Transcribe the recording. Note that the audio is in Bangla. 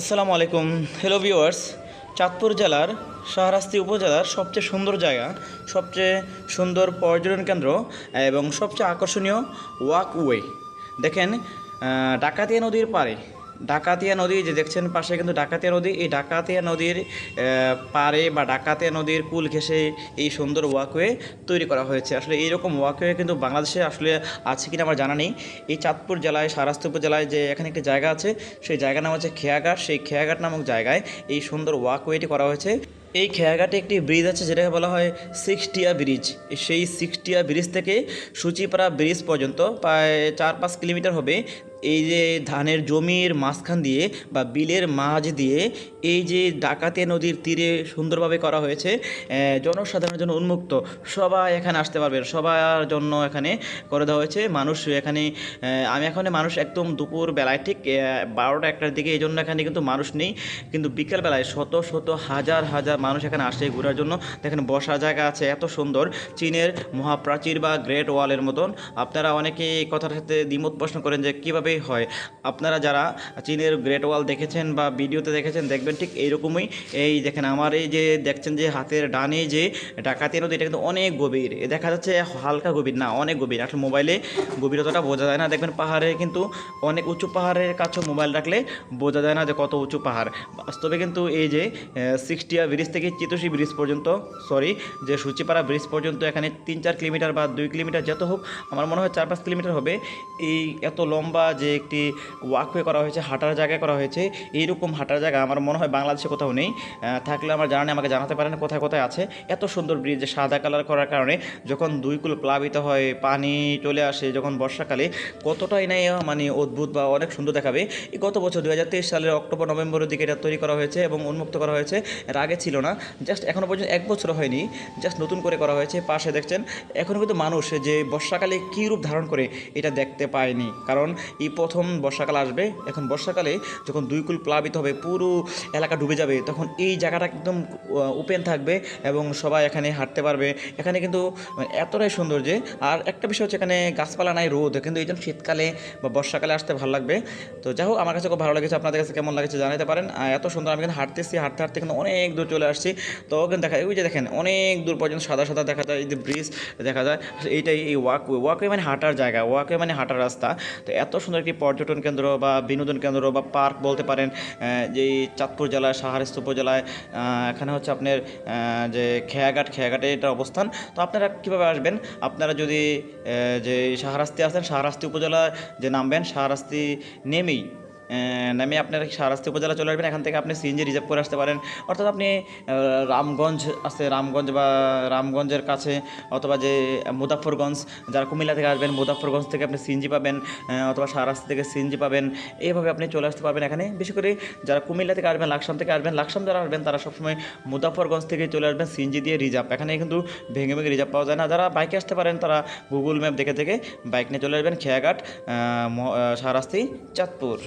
আসসালামু আলাইকুম। হ্যালো ভিউয়ার্স চাঁদপুর জেলার শাহরাস্তি উপজেলার সবচেয়ে সুন্দর জায়গা, সবচেয়ে সুন্দর পর্যটন কেন্দ্র এবং সবচেয়ে আকর্ষণীয় ওয়াকওয়ে দেখেন ডাকাতিয়া নদীর পাড়ে ডাকাতিয়া নদী, যে দেখছেন পাশে কিন্তু ডাকাতিয়া নদী, এই ডাকাতিয়া নদীর পারে বা ডাকাতিয়া নদীর কুল ঘেসে এই সুন্দর ওয়াকওয়ে তৈরি করা হয়েছে। আসলে এইরকম ওয়াকওয়ে কিন্তু বাংলাদেশে আসলে আছে কিনা আমার জানা নেই। এই চাঁদপুর জেলায় সারাস্তি জেলায় যে এখানে একটি জায়গা আছে, সেই জায়গার নাম হচ্ছে খেয়াঘাট। সেই খেয়াঘাট নামক জায়গায় এই সুন্দর ওয়াকওয়েটি করা হয়েছে। এই খেয়াঘাটে একটি ব্রিজ আছে, যেটাকে বলা হয় সিক্সটিয়া ব্রিজ সেই সিক্সটিয়া ব্রিজ থেকে সূচিপাড়া ব্রিজ পর্যন্ত প্রায় চার পাঁচ কিলোমিটার হবে। এই যে ধানের জমির মাঝখান দিয়ে বা বিলের মাঝ দিয়ে এই যে ডাকাতিয়া নদীর তীরে সুন্দরভাবে করা হয়েছে জনসাধারণের জন্য উন্মুক্ত। সবাই এখানে আসতে পারবে, সবার জন্য এখানে করে দেওয়া হয়েছে। মানুষ এখানে আমি এখানে মানুষ একদম দুপুর বেলায়, ঠিক বারোটা একটার দিকে, এই জন্য এখানে কিন্তু মানুষ নেই। কিন্তু বিকেলবেলায় শত শত, হাজার হাজার মানুষ এখানে আসে ঘোরার জন্য। দেখেন বসার জায়গা আছে, এত সুন্দর। চীনের মহাপ্রাচীর বা গ্রেট ওয়ালের মতন। আপনারা অনেকে এই কথার সাথে দ্বিমত প্রশ্ন করেন যে কীভাবে হয়। আপনারা যারা চীনের গ্রেট ওয়াল দেখেছেন বা ভিডিওতে দেখেছেন, দেখবেন ঠিক এইরকমই। এই দেখেন আমার এই যে দেখছেন যে হাতের ডানে যে ডাকাতি নদী, এটা কিন্তু অনেক গভীর। দেখা যাচ্ছে হালকা গভীর না, অনেক গভীর। আসলে মোবাইলে গভীরতাটা বোঝা যায় না। দেখবেন পাহাড়ে কিন্তু অনেক উঁচু পাহাড়ের কাছেও মোবাইল রাখলে বোঝা যায় না যে কত উঁচু পাহাড়। বাস্তবে কিন্তু এই যে সিক্সটিয়া ব্রিজ থেকে চিতোষী ব্রিজ পর্যন্ত সরি যে সূচিপাড়া ব্রিজ পর্যন্ত এখানে তিন চার কিলোমিটার বা দুই কিলোমিটার যত হোক, আমার মনে হয় চার পাঁচ কিলোমিটার হবে। এই এত লম্বা যে একটি ওয়াকওয়ে করা হয়েছে, হাঁটার জায়গা করা হয়েছে, এইরকম হাঁটার জায়গা আমার মনে হয় বাংলাদেশে কোথাও নেই। থাকলে আমার জানা নেই, আমাকে জানাতে পারেন কোথায় কোথায় আছে। এত সুন্দর ব্রিজ যে সাদা কালার করার কারণে যখন দুই কুল প্লাবিত হয়, পানি চলে আসে যখন বর্ষাকালে, কতটাই নাই মানে অদ্ভুত বা অনেক সুন্দর দেখাবে। গত বছর দু হাজার তেইশ সালের অক্টোবর, নভেম্বরের দিকে এটা তৈরি করা হয়েছে এবং উন্মুক্ত করা হয়েছে। এর আগে ছিল না। জাস্ট এখনও পর্যন্ত এক বছর হয়নি। জাস্ট নতুন করে করা হয়েছে। পাশে দেখছেন এখনও কিন্তু মানুষ যে বর্ষাকালে কী রূপ ধারণ করে এটা দেখতে পায়নি। কারণ এই প্রথম বর্ষাকাল আসবে, এখন বর্ষাকালে যখন দুই কুল প্লাবিত হবে, পুরো এলাকা ডুবে যাবে, তখন এই জায়গাটা একদম ওপেন থাকবে এবং সবাই এখানে হাঁটতে পারবে। এখানে কিন্তু মানে এতটাই সুন্দর যে, আর একটা বিষয় হচ্ছে এখানে গাছপালা নাই, রোদ, কিন্তু এই জন্য শীতকালে বা বর্ষাকালে আসতে ভালো লাগবে। তো যাই হোক, আমার কাছে খুব ভালো লেগেছে। আপনাদের কাছে কেমন লাগেছে জানাতে পারেন। এত সুন্দর আমি কিন্তু হাঁটতেছি, হাঁটতে হাঁটতে কিন্তু অনেক দূর চলে আসছি। তো ওখানে দেখা যায় ওই যে দেখেন, অনেক দূর পর্যন্ত সাদা সাদা দেখা যায়, এই যে ব্রিজ দেখা যায়। এইটাই এই ওয়াকওয়ে ওয়াকওয়ে মানে হাঁটার জায়গা ওয়াকওয়ে মানে হাঁটার রাস্তা। তো এত সুন্দর একটি পর্যটন কেন্দ্র বা বিনোদন কেন্দ্র বা পার্ক বলতে পারেন যে চাঁদপুর জেলায় সাহারিস্ত উপজেলায় এখানে হচ্ছে আপনার যে খেয়াঘাট, খেয়াঘাটে এটার অবস্থান। তো আপনারা কীভাবে আসবেন? আপনারা যদি যে সাহারাস্তি আসেন সাহারাস্তি উপজেলায় যে নামবেন সাহারাস্তি নেমেই নামে আপনার সারাস্তি উপজেলা চলে আসবেন, এখান থেকে আপনি সিএনজি রিজার্ভ করে আসতে পারেন। অর্থাৎ আপনি রামগঞ্জ আছে, রামগঞ্জ বা রামগঞ্জের কাছে অথবা যে মুজাফরগঞ্জ যারা কুমিল্লা থেকে আসবেন মুজাফরগঞ্জ থেকে আপনি সিএনজি পাবেন অথবা সারাস্তি থেকে সিএনজি পাবেন এইভাবে আপনি চলে আসতে পারবেন এখানে। বেশি করে যারা কুমিল্লা থেকে আসবেন, লাকসাম থেকে আসবেন, লাকসাম যারা আসবেন, তারা সবসময় মুজাফরগঞ্জ থেকে চলে আসবেন সিএনজি দিয়ে রিজার্ভ এখানে কিন্তু ভেঙে ভেঙে রিজার্ভ পাওয়া যায় না। যারা বাইকে আসতে পারেন, তারা গুগল ম্যাপ দেখে দেখে বাইক নিয়ে চলে আসবেন, খেয়াঘাট সারাস্তি, চাঁদপুর।